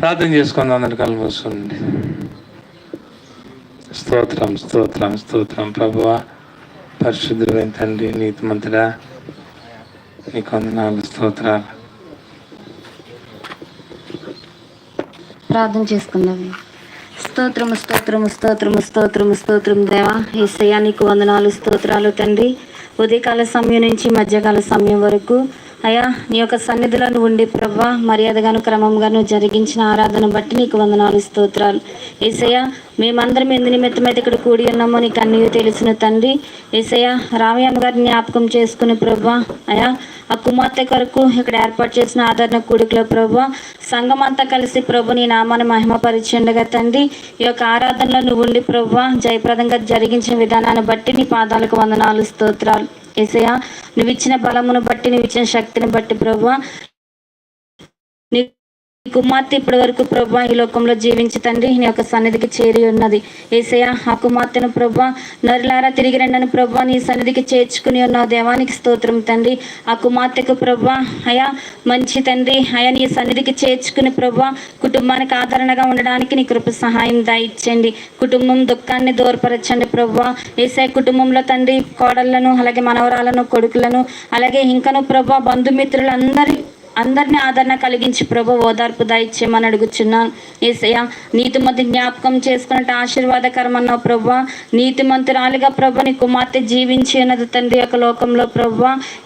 ప్రార్థన చేసుకుందాం అందరి కళ్ళు మూసుకోండి స్తోత్రం స్తోత్రం స్తోత్రం. ప్రభువ పరిశుద్ధులైన తండ్రి నీతిమంతుడా నీకు నాలుగు స్తోత్రాలు. ప్రార్థన చేసుకుందాం. స్తోత్రము స్తోత్రము స్తోత్రము స్తోత్రము స్తోత్రం దేవా. ఏసయ్యా నీకు వందనాలు స్తోత్రాలు తండ్రి. ఉదయకాల సమయం నుంచి మధ్యకాల సమయం వరకు అయా నీ యొక్క సన్నిధిలో నువ్వు ఉండి ప్రభా మర్యాదగాను క్రమంగాను జరిగించిన ఆరాధన బట్టి నీకు వందనాలు స్తోత్రాలు. ఏసయ్య మేమందరం ఎందు నిమిత్తమైతే ఇక్కడ కూడి ఉన్నామో నీకు అన్నీ తెలిసిన తండ్రి. ఏసయ్య రామయ్యమ్మ గారిని జ్ఞాపకం చేసుకుని ప్రభా అయా ఆ కుమార్తె కొరకు ఇక్కడ ఏర్పాటు చేసిన ఆదరణ కూడికలో ప్రభా సంఘం అంతా కలిసి ప్రభు నీ నామాన్ని మహిమపరిచిండగా తండ్రి. ఈ యొక్క ఆరాధనలో నువ్వు ఉండి ప్రభా జయప్రదంగా జరిగించిన విధానాన్ని బట్టి నీ పాదాలకు వందనాలు స్తోత్రాలు. ఏసయ్య నువ్వు ఇచ్చిన బలమును బట్టి నువ్వు ఇచ్చిన శక్తిని బట్టి ప్రభు నీ కుమార్తె ఇప్పటి వరకు ప్రభా ఈ లోకంలో జీవించి తండ్రి నీ యొక్క సన్నిధికి చేరి ఉన్నది. ఏసయ్య ఆ కుమార్తెను ప్రభా నరులారా తిరిగి రండని ప్రభా నీ సన్నిధికి చేర్చుకుని ఉన్న దేవానికి స్తోత్రం తండ్రి. ఆ కుమార్తెకు ప్రభా అయా మంచి తండ్రి అయా నీ సన్నిధికి చేర్చుకుని ప్రభా కుటుంబానికి ఆదరణగా ఉండడానికి నీ కృప సహాయం దాయిచ్చండి కుటుంబం దుఃఖాన్ని దూరపరచండి ప్రభా. ఏసఐ కుటుంబంలో తండ్రి కోడళ్ళను అలాగే మనవరాలను కొడుకులను అలాగే ఇంకను ప్రభా బంధుమిత్రులందరి అందరినీ ఆదరణ కలిగించి ప్రభు ఓదార్పు దయచేయమని అడుగుచున్నాను ఏసయ్య నీతిమంతి జ్ఞాపకం చేసుకున్నట్టు ఆశీర్వాదకరమన్నావు ప్రభు. నీతిమంతురాలిగా ప్రభు నీ కుమార్తె జీవించి ఉన్నది తండ్రి యొక్క లోకంలో ప్రభు.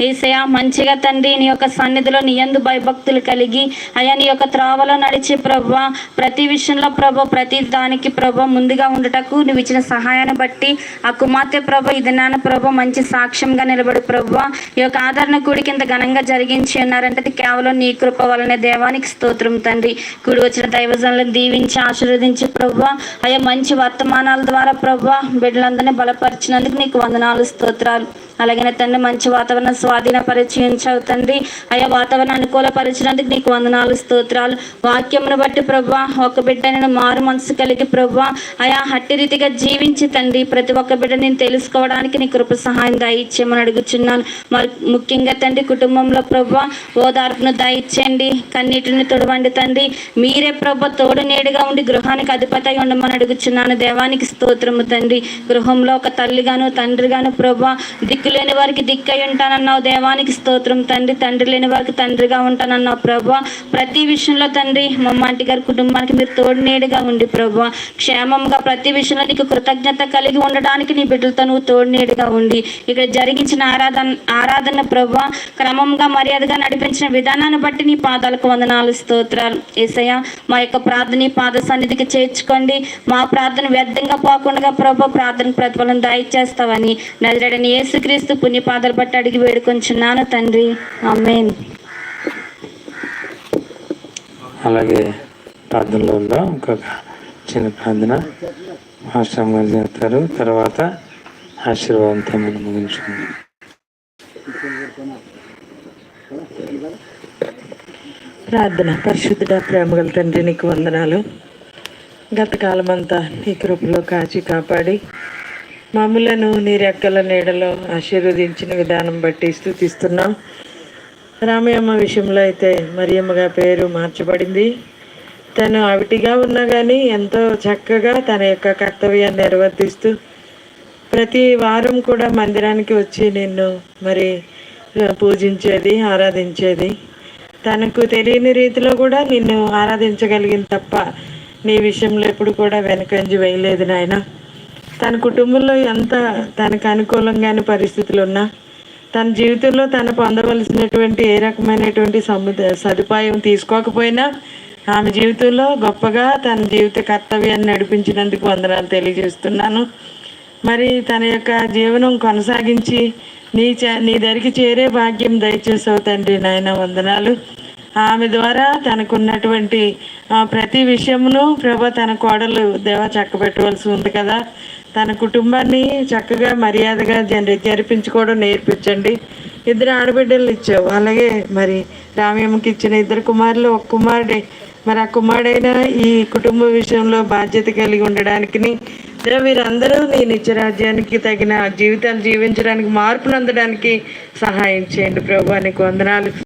ఏసయ్య మంచిగా తండ్రి నీ యొక్క సన్నిధిలో నీ ఎందు భయభక్తులు కలిగి అయా నీ యొక్క త్రావలో నడిచే ప్రభు. ప్రతి విషయంలో ప్రభు ప్రతి దానికి ప్రభు ముందుగా ఉండటకు నువ్వు ఇచ్చిన సహాయాన్ని బట్టి ఆ కుమార్తె ప్రభు ఇది నాన్న ప్రభు మంచి సాక్ష్యంగా నిలబడు ప్రభు. ఈ యొక్క ఆదరణ కూడికి ఇంత ఘనంగా జరిగించి ఉన్నారంటే కేవలం కేవలం నీ కృప వలన దేవానికి స్తోత్రం తండ్రి. కూడి వచ్చిన దైవజనులను దీవించి ఆశీర్వదించి ప్రభు అయ్యా మంచి వర్తమానాల ద్వారా ప్రభు బిడ్డలందరినీ బలపరిచినందుకు నీకు వందనాలు స్తోత్రాలు. అలాగే తండ్రి మంచి వాతావరణం స్వాధీన పరిచయించావు తండ్రి. అయ్యా వాతావరణం అనుకూలపరిచినందుకు నీకు వందనాలు స్తోత్రాలు. వాక్యమును బట్టి ప్రభా ఒక బిడ్డ నేను మారు మనసు కలిగి ప్రభా. అయా హట్టి రీతిగా జీవించి తండ్రి ప్రతి ఒక్క బిడ్డ నేను తెలుసుకోవడానికి నీ కృప సహాయం దయచేయమని అడుగుచున్నాను. మరి ముఖ్యంగా తండ్రి కుటుంబంలో ప్రభా ఓదార్పును దయచేయండి కన్నీటిని తొడవండి తండ్రి. మీరే ప్రభ తోడు నేడుగా ఉండి గృహానికి అధిపతి అయి ఉండమని అడుగుచున్నాను. దేవానికి స్తోత్రము తండ్రి. గృహంలో ఒక తల్లిగాను తండ్రిగాను ప్రభా దిక్కు లేని వారికి దిక్కై ఉంటానన్నావు దేవానికి స్తోత్రం తండ్రి. తండ్రి లేని వారికి తండ్రిగా ఉంటానన్నావు ప్రభా ప్రతి విషయంలో తండ్రి మమ్మాంటి గారి కుటుంబానికి మీరు తోడునేడుగా ఉండి ప్రభా క్షేమంగా ప్రతి విషయంలో నీకు కృతజ్ఞత కలిగి ఉండడానికి నీ బిడ్డలతో నువ్వు తోడునేడుగా ఉండి ఇక్కడ జరిగించిన ఆరాధన ఆరాధన ప్రభా క్రమంగా మర్యాదగా నడిపించిన విధానాన్ని బట్టి నీ పాదాలకు వందనాలు స్తోత్రాలు. ఏసయ్య మా యొక్క ప్రార్థన నీ పాద సన్నిధికి చేర్చుకోండి. మా ప్రార్థన వ్యర్థంగా పోకుండా ప్రభా ప్రార్థన ప్రతిఫలం దయచేస్తావని నజరడని యేసుక్రీస్తు పుణ్యపాదాలు బట్టి అడిగి వేడుకొంచున్నాను తండ్రి. ఆమేన్. అలాగే ప్రార్థనలో ఉందాం. ఇంకొక చిన్న ప్రార్థన. గారు చేస్తారు. తర్వాత ఆశీర్వాదంతో మనం ముగించుకుందాం. ప్రార్థన. పరిశుద్ధుడ ప్రేమగల తండ్రి నీకు వందనాలు. గత కాలమంతా నీ కృపలో కాచి కాపాడి మమ్ములను నీ రెక్కల నీడలో ఆశీర్వదించిన విధానం బట్టి స్థుతిస్తున్నాం. రామయ్యమ్మ విషయంలో అయితే మరియమ్మగా పేరు మార్చబడింది. తను అవిటిగా ఉన్నా కానీ ఎంతో చక్కగా తన యొక్క కర్తవ్యాన్ని నిర్వర్తిస్తూ ప్రతి వారం కూడా మందిరానికి వచ్చి నిన్ను మరి పూజించేది ఆరాధించేది. తనకు తెలియని రీతిలో కూడా నిన్ను ఆరాధించగలిగింది తప్ప నీ విషయంలో ఎప్పుడు కూడా వెనకంజి వేయలేదు నాయన. తన కుటుంబంలో ఎంత తనకు అనుకూలంగాని పరిస్థితులు ఉన్నా తన జీవితంలో తను పొందవలసినటువంటి ఏ రకమైనటువంటి సముద సదుపాయం తీసుకోకపోయినా ఆమె జీవితంలో గొప్పగా తన జీవిత కర్తవ్యాన్ని నడిపించినందుకు వందనాలు తెలియజేస్తున్నాను. మరి తన యొక్క జీవనం కొనసాగించి నీ చే నీ దరికి చేరే భాగ్యం దయచేసావు తండ్రి నాయన వందనాలు. ఆమె ద్వారా తనకున్నటువంటి ప్రతి విషయమును ప్రభా తన కోడలు దేవ చక్కబెట్టవలసి ఉంది కదా. తన కుటుంబాన్ని చక్కగా మర్యాదగా జరి జరిపించుకోవడం నేర్పించండి. ఇద్దరు ఆడబిడ్డలు ఇచ్చావు. అలాగే మరి రామయ్యమ్మకి ఇచ్చిన ఇద్దరు కుమారులు ఒక కుమారుడే. మరి ఆ కుమారుడైన ఈ కుటుంబ విషయంలో బాధ్యత కలిగి ఉండడానికి వీరందరూ వీరందరూ నీ నిత్యరాజ్యానికి తగిన జీవితాలు జీవించడానికి మార్పును అందడానికి సహాయం చేయండి. ప్రభు నీకు వందనాలు.